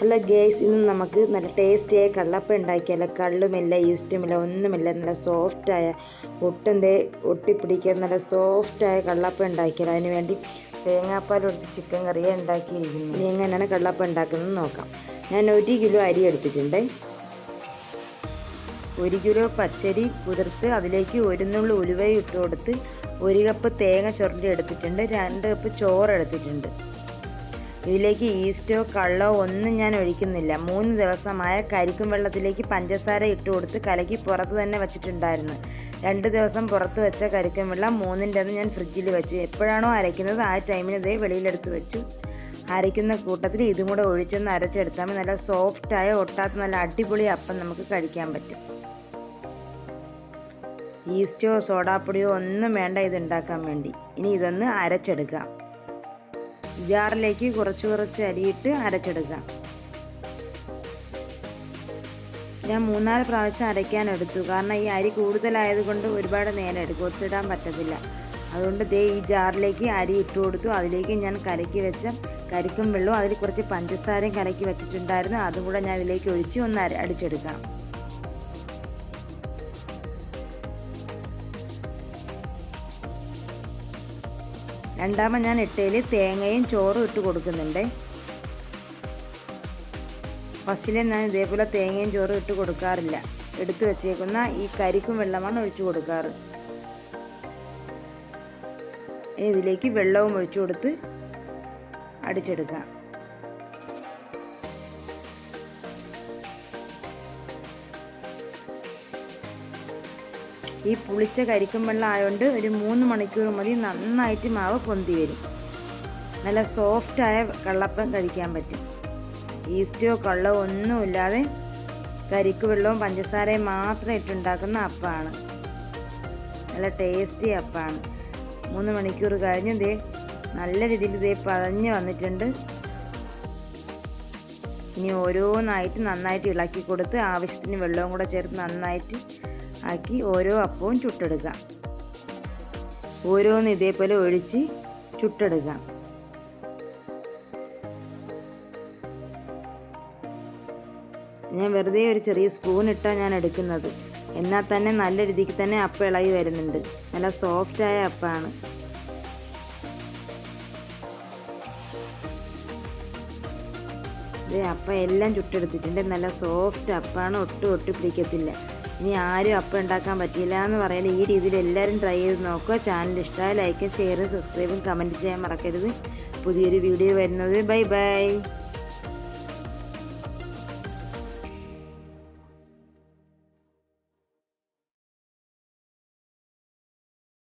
Hello guys ഇന്ന് നമുക്ക് നല്ല ടേസ്റ്റിയായ കള്ളപ്പം ഉണ്ടാക്കിയാലോ? കള്ളുമില്ല ഈസ്റ്റുമില്ല ഒന്നുമില്ല. നല്ല സോഫ്റ്റായ ഒട്ടെന്തേ ഒട്ടിപ്പിടിക്കാൻ നല്ല സോഫ്റ്റായ കള്ളപ്പം ഉണ്ടാക്കിയാലോ? അതിന് വേണ്ടി തേങ്ങാപ്പാൽ ഒഴിച്ച് ചിക്കൻ കറിയാണ് ഉണ്ടാക്കിയിരിക്കുന്നത്. ഇനി എങ്ങനെയാണ് കള്ളപ്പം ഉണ്ടാക്കുന്നത് നോക്കാം. ഞാൻ ഒരു കിലോ അരി എടുത്തിട്ടുണ്ട്. ഒരു കിലോ പച്ചരി കുതിർത്ത് അതിലേക്ക് ഒരു നുള്ളി ഉലുവയും ഇട്ട് കൊടുത്ത് ഒരു കപ്പ് തേങ്ങ ചുരണ്ടി എടുത്തിട്ടുണ്ട്. രണ്ട് കപ്പ് ചോറ് എടുത്തിട്ടുണ്ട്. ഇതിലേക്ക് ഈസ്റ്റോ കള്ളോ ഒന്നും ഞാൻ ഒഴിക്കുന്നില്ല. മൂന്ന് ദിവസമായ കരിക്കും വെള്ളത്തിലേക്ക് പഞ്ചസാര ഇട്ട് കൊടുത്ത് കലക്കി പുറത്ത് തന്നെ വെച്ചിട്ടുണ്ടായിരുന്നു. രണ്ട് ദിവസം പുറത്ത് വെച്ച കരിക്കും വെള്ളം മൂന്നിന്റെ അന്ന് ഞാൻ ഫ്രിഡ്ജിൽ വെച്ചു. എപ്പോഴാണോ അരയ്ക്കുന്നത് ആ ടൈമിന് ഇതേ വെളിയിലെടുത്ത് വെച്ചു. അരയ്ക്കുന്ന കൂട്ടത്തിൽ ഇതും കൂടെ ഒഴിച്ചൊന്ന് അരച്ചെടുത്താൽ മതി. നല്ല സോഫ്റ്റായ ഒട്ടാത്ത നല്ല അടിപൊളി അപ്പം നമുക്ക് കഴിക്കാൻ പറ്റും. ഈസ്റ്റോ സോഡാപ്പൊടിയോ ഒന്നും വേണ്ട ഇത് ഉണ്ടാക്കാൻ വേണ്ടി. ഇനി ഇതൊന്ന് അരച്ചെടുക്കാം. ജാറിലേക്ക് കുറച്ച് കുറച്ച് അരിയിട്ട് അരച്ചെടുക്കാം ഞാൻ മൂന്നാൽ പ്രാവശ്യം അരയ്ക്കാൻ എടുത്തു. കാരണം ഈ അരി കൂടുതലായതുകൊണ്ട് ഒരുപാട് നേരം എടുക്കും. ഒത്തിടാൻ പറ്റത്തില്ല. അതുകൊണ്ട് ദേ ഈ ജാറിലേക്ക് അരി ഇട്ട് കൊടുത്തു. അതിലേക്ക് ഞാൻ കലക്കി വെച്ച കരിക്കും വെള്ളവും അതിൽ കുറച്ച് പഞ്ചസാരയും കലക്കി വെച്ചിട്ടുണ്ടായിരുന്നു. അതും കൂടെ ഞാൻ ഇതിലേക്ക് ഒഴിച്ച് ഒന്ന് അടിച്ചെടുക്കാം. രണ്ടാമത് ഞാൻ ഇട്ടയിൽ തേങ്ങയും ചോറും ഇട്ട് കൊടുക്കുന്നുണ്ട്. ഫസ്റ്റിലെ ഞാൻ ഇതേപോലെ തേങ്ങയും ചോറും ഇട്ട് കൊടുക്കാറില്ല. എടുത്തു വെച്ചേക്കുന്ന ഈ കരിക്കും വെള്ളമാണ് ഒഴിച്ചു കൊടുക്കാറ്. ഇതിലേക്ക് വെള്ളവും ഒഴിച്ചു കൊടുത്ത് അടിച്ചെടുക്കാം. ഈ പുളിച്ച കരിക്കും വെള്ളം ആയതുകൊണ്ട് ഒരു മൂന്ന് മണിക്കൂർ മതി. നന്നായിട്ട് മാവ് പൊന്തി വരും. നല്ല സോഫ്റ്റായ കള്ളപ്പം കഴിക്കാൻ പറ്റും. ഈസ്റ്റോ കള്ളോ ഒന്നുമില്ലാതെ കരിക്ക് വെള്ളവും പഞ്ചസാരയും മാത്രം ഇട്ടുണ്ടാക്കുന്ന അപ്പമാണ് നല്ല ടേസ്റ്റി അപ്പമാണ് മൂന്ന് മണിക്കൂർ കഴിഞ്ഞ് ഇതേ നല്ല രീതിയിൽ ഇതേ പതഞ്ഞ് വന്നിട്ടുണ്ട്. ഇനി ഓരോന്നായിട്ട് നന്നായിട്ട് ഇളക്കി കൊടുത്ത് ആവശ്യത്തിന് വെള്ളവും കൂടെ ചേർത്ത് നന്നായിട്ട് ആക്കി ഓരോ അപ്പവും ചുട്ടെടുക്കുക ഓരോന്ന് ഇതേപോലെ ഒഴിച്ച് ചുട്ടെടുക്കുക ഞാൻ വെറുതെ ഒരു ചെറിയ സ്പൂൺ ഇട്ടാണ് ഞാൻ എടുക്കുന്നത്. എന്നാൽ തന്നെ നല്ല രീതിക്ക് തന്നെ അപ്പം ഇളകി വരുന്നുണ്ട്. നല്ല സോഫ്റ്റായ അപ്പമാണ് ഇത് അപ്പം എല്ലാം ചുട്ടെടുത്തിട്ടുണ്ട്. നല്ല സോഫ്റ്റ് അപ്പാണ്. ഒട്ടും ഒട്ടി പിടിക്കത്തില്ല. ഇനി ആരും അപ്പം ഉണ്ടാക്കാൻ പറ്റിയില്ല എന്ന് പറയാൻ ഈ രീതിയിൽ എല്ലാവരും ട്രൈ ചെയ്ത് നോക്കുക. ചാനൽ ഇഷ്ടമായ ലൈക്കും ഷെയറും സബ്സ്ക്രൈബും കമന്റ് ചെയ്യാൻ മറക്കരുത്. പുതിയൊരു വീഡിയോ വരുന്നത്. Bye bye